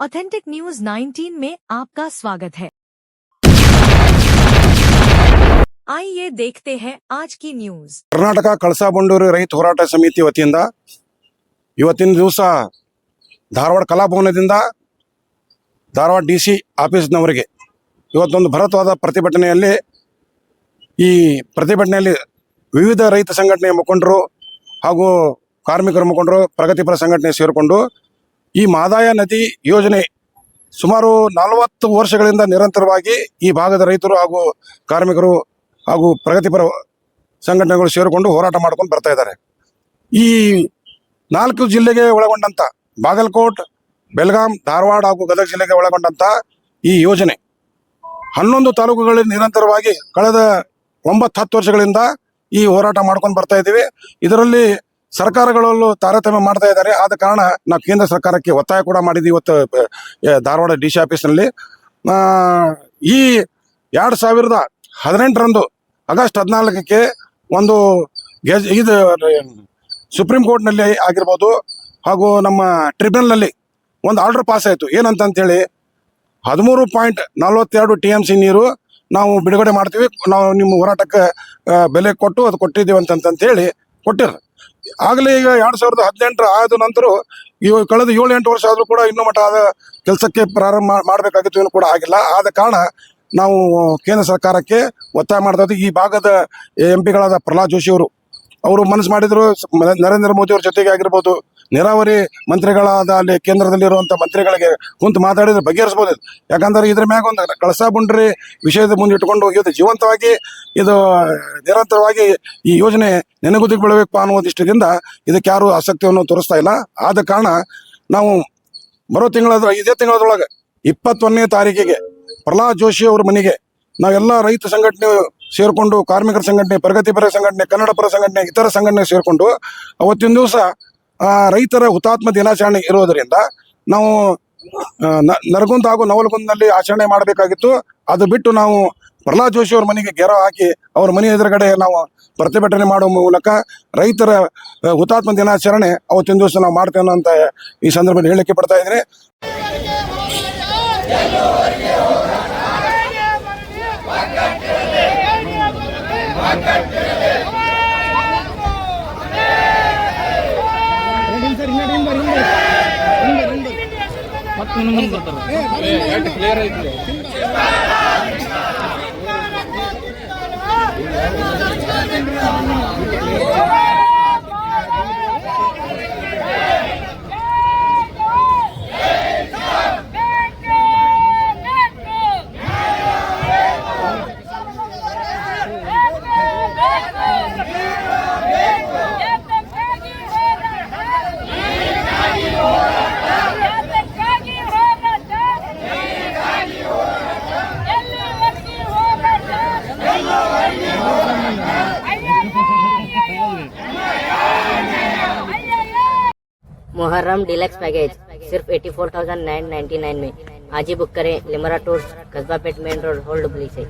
Authentic news 19 में आपका स्वागत है आइए देखते हैं आज की न्यूज ಕರ್ನಾಟಕ ಕಳಸಾ ಬಂಡೂರು ರೈತ ಹೋರಾಟ ಸಮಿತಿ ವತಿಯಿಂದ ಇವತ್ತಿನ ದಿವಸ ಧಾರವಾಡ ಕಲಾಭವನದಿಂದ ಧಾರವಾಡ ಡಿ ಸಿ ಆಫೀಸ್ನವರಿಗೆ ಇವತ್ತೊಂದು ಭರತವಾದ ಪ್ರತಿಭಟನೆಯಲ್ಲಿ ಈ ಪ್ರತಿಭಟನೆಯಲ್ಲಿ ವಿವಿಧ ರೈತ ಸಂಘಟನೆಯ ಮುಖಂಡರು ಹಾಗೂ ಕಾರ್ಮಿಕರ ಮುಖಂಡರು ಪ್ರಗತಿಪರ ಸಂಘಟನೆ ಸೇರಿಕೊಂಡು ಈ ಮಾದಾಯ ನದಿ ಯೋಜನೆ ಸುಮಾರು ನಲವತ್ತು ವರ್ಷಗಳಿಂದ ನಿರಂತರವಾಗಿ ಈ ಭಾಗದ ರೈತರು ಹಾಗೂ ಕಾರ್ಮಿಕರು ಹಾಗೂ ಪ್ರಗತಿಪರ ಸಂಘಟನೆಗಳು ಸೇರಿಕೊಂಡು ಹೋರಾಟ ಮಾಡ್ಕೊಂಡು ಬರ್ತಾ ಇದ್ದಾರೆ. ಈ ನಾಲ್ಕು ಜಿಲ್ಲೆಗೆ ಒಳಗೊಂಡಂತ ಬಾಗಲಕೋಟ್, ಬೆಳಗಾಂ, ಧಾರವಾಡ ಹಾಗೂ ಗದಗ ಜಿಲ್ಲೆಗೆ ಒಳಗೊಂಡಂತ ಈ ಯೋಜನೆ ಹನ್ನೊಂದು ತಾಲೂಕುಗಳಲ್ಲಿ ನಿರಂತರವಾಗಿ ಕಳೆದ ಒಂಬತ್ತು ಹತ್ತು ವರ್ಷಗಳಿಂದ ಈ ಹೋರಾಟ ಮಾಡ್ಕೊಂಡು ಬರ್ತಾ ಇದ್ದೀವಿ. ಇದರಲ್ಲಿ ಸರ್ಕಾರಗಳಲ್ಲೂ ತಾರತಮ್ಯ ಮಾಡ್ತಾ ಇದ್ದಾರೆ. ಆದ ಕಾರಣ ನಾವು ಕೇಂದ್ರ ಸರ್ಕಾರಕ್ಕೆ ಒತ್ತಾಯ ಕೂಡ ಮಾಡಿದ್ವಿ ಇವತ್ತು ಧಾರವಾಡ ಡಿ ಸಿ ಆಫೀಸ್ನಲ್ಲಿ. ಈ ಎರಡು ಸಾವಿರದ ಹದಿನೆಂಟರಂದು ಆಗಸ್ಟ್ ಹದಿನಾಲ್ಕಕ್ಕೆ ಒಂದು ಗೆಜ್, ಇದು ಸುಪ್ರೀಂ ಕೋರ್ಟ್ನಲ್ಲಿ ಆಗಿರ್ಬೋದು ಹಾಗೂ ನಮ್ಮ ಟ್ರಿಬ್ಯುನಲ್ನಲ್ಲಿ ಒಂದು ಆರ್ಡರ್ ಪಾಸ್ ಆಯಿತು. ಏನಂತ ಹೇಳಿ ಹದಿಮೂರು ಪಾಯಿಂಟ್ ನಲ್ವತ್ತೆರಡು ಟಿ ಎಂ ಸಿ ನೀರು ನಾವು ಬಿಡುಗಡೆ ಮಾಡ್ತೀವಿ. ನಾವು ನಿಮ್ಮ ಹೋರಾಟಕ್ಕೆ ಬೆಲೆ ಕೊಟ್ಟು ಅದು ಕೊಟ್ಟಿದ್ದೀವಿ ಅಂತಂತಂತೇಳಿ ಕೊಟ್ಟಿರ ಆಗಲೇ ಈಗ ಎರಡ್ ಸಾವಿರದ ಹದಿನೆಂಟರ ಆದ ನಂತರ ಇವಾಗ ಕಳೆದ ಏಳು ಎಂಟು ವರ್ಷ ಆದರೂ ಕೂಡ ಇನ್ನೂ ಮಟ್ಟ ಆದ ಕೆಲಸಕ್ಕೆ ಪ್ರಾರಂಭ ಮಾಡಬೇಕಾಗಿತ್ತು ಏನು ಕೂಡ ಆಗಿಲ್ಲ. ಆದ ಕಾರಣ ನಾವು ಕೇಂದ್ರ ಸರ್ಕಾರಕ್ಕೆ ಒತ್ತಾಯ ಮಾಡ್ತಾ. ಈ ಭಾಗದ ಎಂ ಪಿಗಳಾದ ಪ್ರಹ್ಲಾದ್ ಜೋಶಿ ಅವರು. ಅವರು ಮನಸ್ಸು ಮಾಡಿದ್ರು. ನರೇಂದ್ರ ಮೋದಿ ಅವ್ರ ಜೊತೆಗೆ ಆಗಿರ್ಬೋದು. ನೀರಾವರಿ ಮಂತ್ರಿಗಳಾದ ಅಲ್ಲಿ ಕೇಂದ್ರದಲ್ಲಿರುವಂಥ ಮಂತ್ರಿಗಳಿಗೆ ಕುಂತು ಮಾತಾಡಿದ್ರೆ ಬಗೆಹರಿಸ್ಬೋದು. ಯಾಕಂದ್ರೆ ಇದ್ರ ಮ್ಯಾಗ ಒಂದು ಕಳಸಾ ಬುಂಡ್ರಿ ವಿಷಯದ ಮುಂದಿಟ್ಟುಕೊಂಡು ಇದು ಜೀವಂತವಾಗಿ ಇದು ನಿರಂತರವಾಗಿ ಈ ಯೋಜನೆ ನೆನೆಗುದಿಗೆ ಬೀಳಬೇಕು ಅನ್ನೋ ದೃಷ್ಟಿಯಿಂದ ಇದಕ್ಕೆ ಯಾರು ಆಸಕ್ತಿಯನ್ನು ತೋರಿಸ್ತಾ ಇಲ್ಲ ಆದ ಕಾರಣ ನಾವು ಬರೋ ತಿಂಗಳ ಇದೇ ತಿಂಗಳದೊಳಗೆ ಇಪ್ಪತ್ತೊಂದನೇ ತಾರೀಕಿಗೆ ಪ್ರಹ್ಲಾದ್ ಜೋಶಿ ಅವ್ರ ಮನೆಗೆ ನಾವೆಲ್ಲ ರೈತ ಸಂಘಟನೆ ಸೇರಿಕೊಂಡು ಕಾರ್ಮಿಕರ ಸಂಘಟನೆ ಪ್ರಗತಿಪರ ಸಂಘಟನೆ, ಕನ್ನಡ ಪರ ಸಂಘಟನೆ, ಇತರ ಸಂಘಟನೆ ಸೇರಿಕೊಂಡು ಅವತ್ತಿನ ದಿವಸ ರೈತರ ಹುತಾತ್ಮ ದಿನಾಚರಣೆ ಇರೋದರಿಂದ ನಾವು ನರಗುಂದ ಹಾಗೂ ನವಲಗುಂದಲ್ಲಿ ಆಚರಣೆ ಮಾಡಬೇಕಾಗಿತ್ತು. ಅದು ಬಿಟ್ಟು ನಾವು ಪ್ರಹ್ಲಾದ್ ಜೋಶಿ ಅವ್ರ ಮನೆಗೆ ಗೆರ ಹಾಕಿ ಅವ್ರ ಮನೆ ಎದುರುಗಡೆ ನಾವು ಪ್ರತಿಭಟನೆ ಮಾಡುವ ಮೂಲಕ ರೈತರ ಹುತಾತ್ಮ ದಿನಾಚರಣೆ ಅವತ್ತಿನ ದಿವಸ ನಾವು ಮಾಡ್ತೇವೆ ಅಂತ ಈ ಸಂದರ್ಭದಲ್ಲಿ ಹೇಳಿಕೆ ಪಡ್ತಾ ಇದ್ದೀನಿ. ಬರ್ತಾರೆ मुहर्रम डिलक्स पैकेज सिर्फ़ eighty four thousand nine ninety nine में। आज ही बुक करें Limra tours Kasba Peth main road old police है